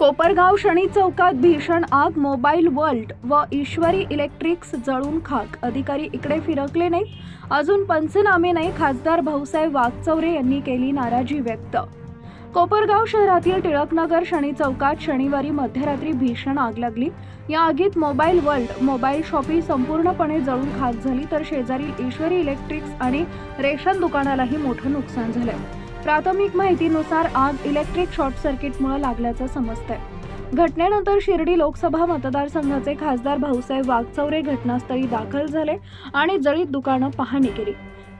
कोपरगाव शनी चौकात भीषण आग मोबाईल वर्ल्ड व ईश्वरी इलेक्ट्रिक्स जळून खाक. अधिकारी इकडे फिरकले नाहीत. अजून पंचनामे नाही. खासदार भाऊसाहेब वागचौरे यांनी केली नाराजी व्यक्त. कोपरगाव शहरातील टिळकनगर शनी चौकात शनिवारी मध्यरात्री भीषण आग लागली. या आगीत मोबाईल वर्ल्ड मोबाईल शॉपी संपूर्णपणे जळून खाक झाली तर शेजारील ईश्वरी इलेक्ट्रिक्स आणि रेशन दुकानालाही मोठं नुकसान झालं. प्राथमिक माहितीनुसार आग इलेक्ट्रिक शॉर्ट सर्किटमुळे लागल्याचं समजतंय. घटनेनंतर शिर्डी लोकसभा मतदारसंघाचे खासदार भाऊसाहेब वागचौरे घटनास्थळी दाखल झाले आणि जळीत दुकानं पाहणी केली.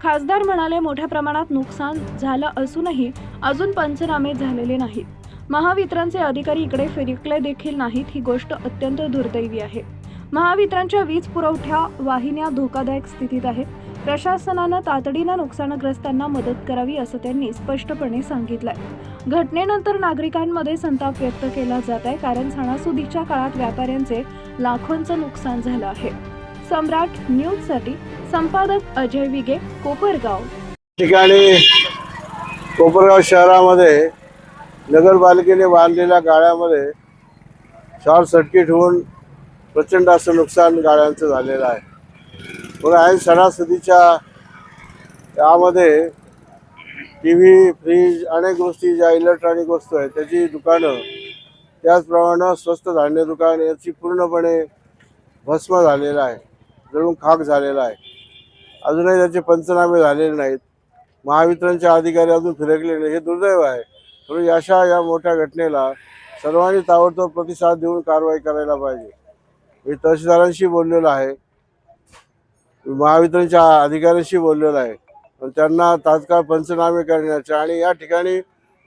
खासदार म्हणाले मोठ्या प्रमाणात नुकसान झालं असूनही अजून पंचनामे झालेले नाहीत. महावितरणचे अधिकारी इकडे फिरकले देखील नाहीत ही गोष्ट अत्यंत दुर्दैवी आहे. महावितरणच्या वीज पुरवठ्या वाहिन्या धोकादायक स्थितीत आहेत. प्रशासनानं तातडीनं नुकसानग्रस्तांना मदत करावी असं त्यांनी स्पष्टपणे सांगितलंय. घटनेनंतर नागरिकांमध्ये संताप व्यक्त केला जात आहे कारण सणासुदीच्या काळात व्यापाऱ्यांचे लाखोंचं नुकसान झालं आहे. सम्राट न्यूजसाठी संपादक अजय विगे कोपरगाव. ठिकाणी कोपरगाव शहरामध्ये नगरपालिकेने बांधलेल्या गाळ्यामध्ये शॉर्ट सर्किट होऊन प्रचंड असं नुकसान गाड्यांचं झालेलं आहे. मग आहे सणासुदीच्या त्यामध्ये टी व्ही फ्रीज अनेक गोष्टी ज्या इलेक्ट्रॉनिक वस्तू आहेत त्याची दुकानं त्याचप्रमाणे स्वस्त धान्य दुकान याची पूर्णपणे भस्म झालेलं आहे. जळून खाक झालेला आहे. अजूनही त्याचे पंचनामे झालेले नाहीत. महावितरणचे अधिकारी अजून फिरकले नाही हे दुर्दैव आहे. म्हणून अशा या मोठ्या घटनेला सर्वांनी ताबडतोब प्रतिसाद देऊन कारवाई करायला पाहिजे. मी तहसीलदारांशी बोललेलो आहे. महावितरणच्या अधिकाऱ्यांशी बोललेलो आहे. त्यांना तात्काळ पंचनामे करण्याचे आणि या ठिकाणी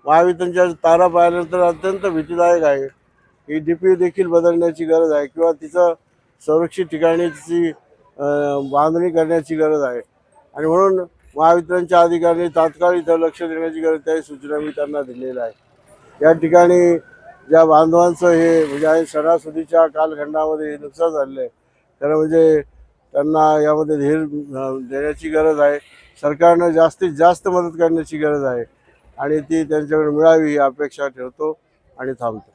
महावितरणच्या तारा पाहिल्यानंतर अत्यंत भीतीदायक आहे. ही डी पी देखील बदलण्याची गरज आहे किंवा तिचं संरक्षित ठिकाणी तिची बांधणी करण्याची गरज आहे. आणि म्हणून महावितरणच्या अधिकाऱ्यांनी तात्काळ इथं लक्ष देण्याची गरज त्याही सूचना मी त्यांना दिलेल्या आहे. या ठिकाणी ज्या बांधवांचं हे म्हणजे सणासुदीच्या कालखंडामध्ये हे नुकसान झालेलं आहे. तर म्हणजे त्यांना यामध्ये धीर देण्याची गरज आहे. सरकारनं जास्तीत जास्त मदत करण्याची गरज आहे. आणि ती त्यांच्याकडे मिळावी ही अपेक्षा ठेवतो आणि थांबतो.